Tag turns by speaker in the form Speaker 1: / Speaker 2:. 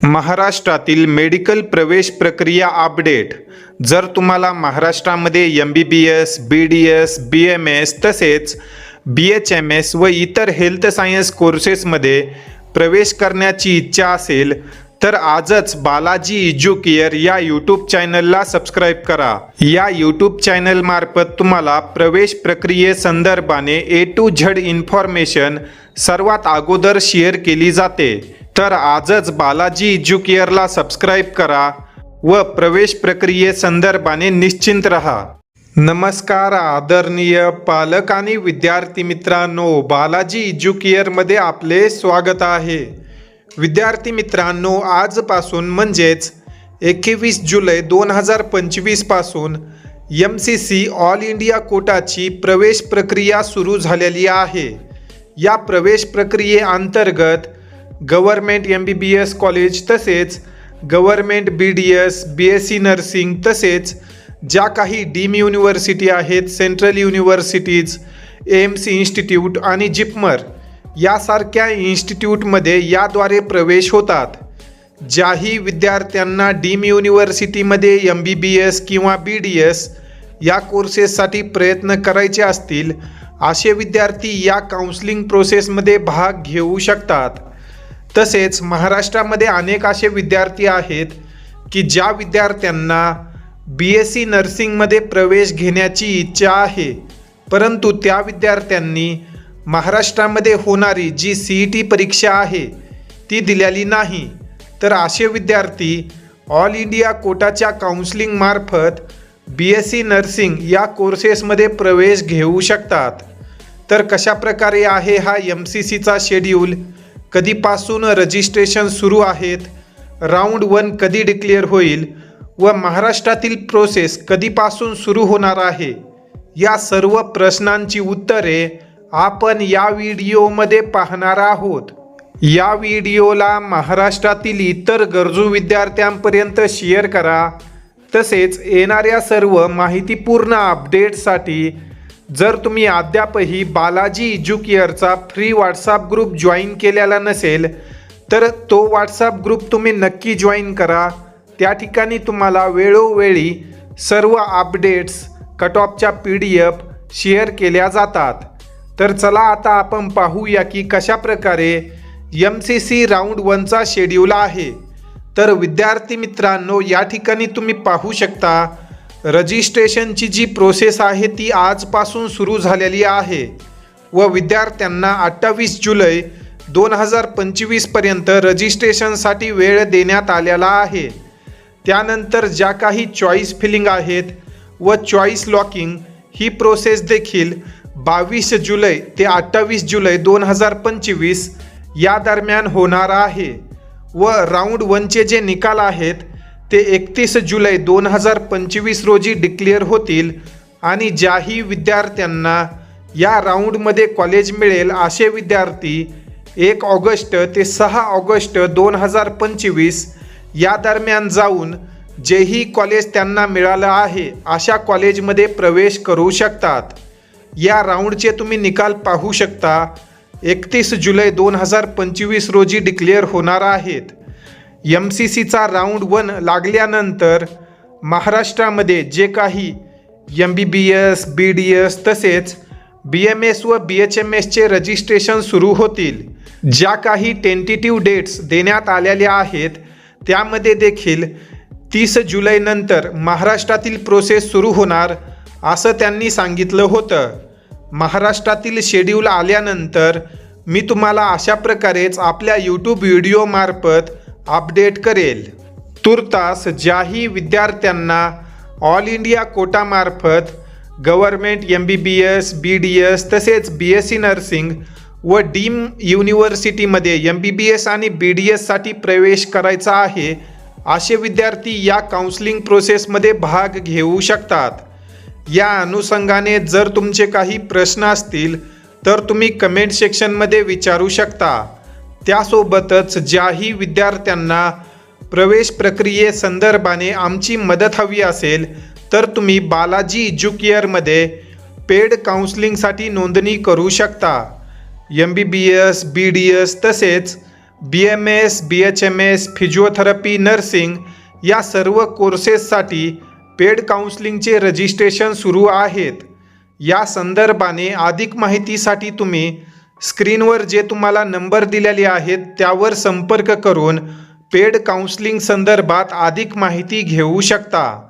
Speaker 1: महाराष्ट्रातील मेडिकल प्रवेश प्रक्रिया अपडेट. जर तुम्हाला महाराष्ट्रामध्ये M B B S B D S B M S तसेच बी एच एम एस व इतर हेल्थ सायन्स कोर्सेसमध्ये प्रवेश करण्याची इच्छा असेल तर आजच बालाजी इज्युकेअर या यूट्यूब चॅनलला सबस्क्राईब करा. या यूट्यूब चॅनलमार्फत तुम्हाला प्रवेश प्रक्रियेसंदर्भाने ए टू झड इन्फॉर्मेशन सर्वात अगोदर शेअर केली जाते. तर आजच बालाजी इज्युकेअरला सबस्क्राईब करा व प्रवेश प्रक्रियेसंदर्भाने निश्चिंत रहा. नमस्कार आदरणीय पालक आणि विद्यार्थी मित्रांनो बालाजी इज्युकेअरमध्ये आपले स्वागत आहे. विद्यार्थी मित्रांनो आजपासून म्हणजेच एकवीस जुलै दोन हजार पंचवीसपासून M C C all India कोटाची प्रवेश प्रक्रिया सुरू झालेली आहे. या प्रवेश प्रक्रियेअंतर्गत government M B B S college तसेच government B D S B S C nursing तसेच ज्या काही डीम युनिव्हर्सिटी आहेत सेंट्रल युनिव्हर्सिटीज एम्स इन्स्टिट्यूट आणि जिपमर यासारख्या इन्स्टिट्यूटमध्ये याद्वारे प्रवेश होतात. ज्याही विद्यार्थ्यांना डीम युनिव्हर्सिटीमध्ये एम बी बी एस किंवा बी डी एस या कोर्सेससाठी प्रयत्न करायचे असतील असे विद्यार्थी या काउन्सिलिंग प्रोसेसमध्ये भाग घेऊ शकतात. तसेच महाराष्ट्रामध्ये अनेक असे विद्यार्थी आहेत की ज्या विद्यार्थ्यांना बी एस सी नर्सिंगमध्ये प्रवेश घेण्याची इच्छा आहे. परंतु त्या विद्यार्थ्यांनी महाराष्ट्रामध्ये होणारी जी सी ई टी परीक्षा आहे ती दिलेली नाही. तर असे विद्यार्थी ऑल इंडिया कोटाच्या काउन्सिलिंगमार्फत बी एस सी नर्सिंग या कोर्सेसमध्ये प्रवेश घेऊ शकतात. तर कशा प्रकारे आहे हा एम सी सीचा शेड्यूल कधीपासून रजिस्ट्रेशन सुरू आहेत? राऊंड वन कधी डिक्लेअर होईल? व महाराष्ट्रातील प्रोसेस कधीपासून सुरू होणार आहे? या सर्व प्रश्नांची उत्तरे आपण या व्हिडिओमध्ये पाहणार आहोत. या व्हिडिओला महाराष्ट्रातील इतर गरजू विद्यार्थ्यांपर्यंत शेअर करा. तसेच येणाऱ्या सर्व माहितीपूर्ण अपडेटसाठी जर तुम्ही अद्यापही बालाजी इज्युकिअरचा फ्री व्हॉट्सअप ग्रुप जॉईन केलेला नसेल तर तो व्हॉट्सअप ग्रुप तुम्ही नक्की जॉईन करा. त्या ठिकाणी तुम्हाला वेळोवेळी सर्व अपडेट्स कट ऑफच्या पी डी एफ शेअर केल्या जातात. तर चला आता आपण पाहूया की कशा प्रकारे एम सी सी राऊंड वनचा शेड्यूल आहे. तर विद्यार्थी मित्रांनो या ठिकाणी तुम्ही पाहू शकता रजिस्ट्रेशनची जी प्रोसेस आहे ती आजपासून सुरू झालेली आहे व विद्यार्थ्यांना अठ्ठावीस जुलै दोन हजार पंचवीसपर्यंत रजिस्ट्रेशनसाठी वेळ देण्यात आलेला आहे. त्यानंतर ज्या काही चॉईस फिलिंग आहेत व चॉईस लॉकिंग ही प्रोसेस देखील बावीस जुलै ते अठ्ठावीस जुलै दोन हजार पंचवीस या दरम्यान होणार आहे व राऊंड वनचे जे निकाल आहेत ते एकतीस जुलै दोन हजार पंचवीस रोजी डिक्लेअर होतील आणि ज्याही विद्यार्थ्यांना या राऊंडमध्ये कॉलेज मिळेल असे विद्यार्थी एक ऑगस्ट ते सहा ऑगस्ट दोन हजार पंचवीस या दरम्यान जाऊन जेही कॉलेज त्यांना मिळालं आहे अशा कॉलेजमध्ये प्रवेश करू शकतात. या राऊंडचे तुम्ही निकाल पाहू शकता. एकतीस जुलै दोन हजार पंचवीस रोजी डिक्लेअर होणार आहेत. एम सी सीचा राऊंड वन लागल्यानंतर महाराष्ट्रामध्ये जे काही M B B S B D S तसेच बी एम एस व बी एच एम एसचे रजिस्ट्रेशन सुरू होतील ज्या काही टेंटेटिव्ह डेट्स देण्यात आलेल्या आहेत त्यामध्ये देखील तीस जुलैनंतर महाराष्ट्रातील प्रोसेस सुरू होणार असं त्यांनी सांगितलं होतं. महाराष्ट्रातील शेड्यूल आल्यानंतर मी तुम्हाला अशा प्रकारेच आपल्या यूट्यूब व्हिडिओमार्फत अपडेट करेल. तुर्तास ज्याही विद्यार्थ्यांना all India कोटामार्फत government M B B S B D S तसेच बी एस सी नर्सिंग व डीम युनिव्हर्सिटीमध्ये एम बी बी एस आणि बी डी एससाठी प्रवेश करायचा आहे असे विद्यार्थी या काउन्सिलिंग प्रोसेसमध्ये भाग घेऊ शकतात. या अनुषंगाने जर तुमचे काही प्रश्न असतील तर तुम्ही कमेंट सेक्शनमध्ये विचारू शकता. त्यासोबतच ज्याही विद्यार्थ्यांना प्रवेश प्रक्रियेसंदर्भाने आमची मदत हवी असेल तर तुम्ही बालाजी इज्युकेअरमध्ये पेड काउन्सिलिंगसाठी नोंदणी करू शकता. M B B S B D S तसेच B M S B H M S physiotherapy nursing या सर्व कोर्सेससाठी पेड काउन्सिलिंगचे रजिस्ट्रेशन सुरू आहेत. या संदर्भाने अधिक माहितीसाठी तुम्ही स्क्रीनवर जे तुम्हाला नंबर दिलेले आहेत त्यावर संपर्क करून पेड काउन्सलिंग संदर्भात अधिक माहिती घेऊ शकता.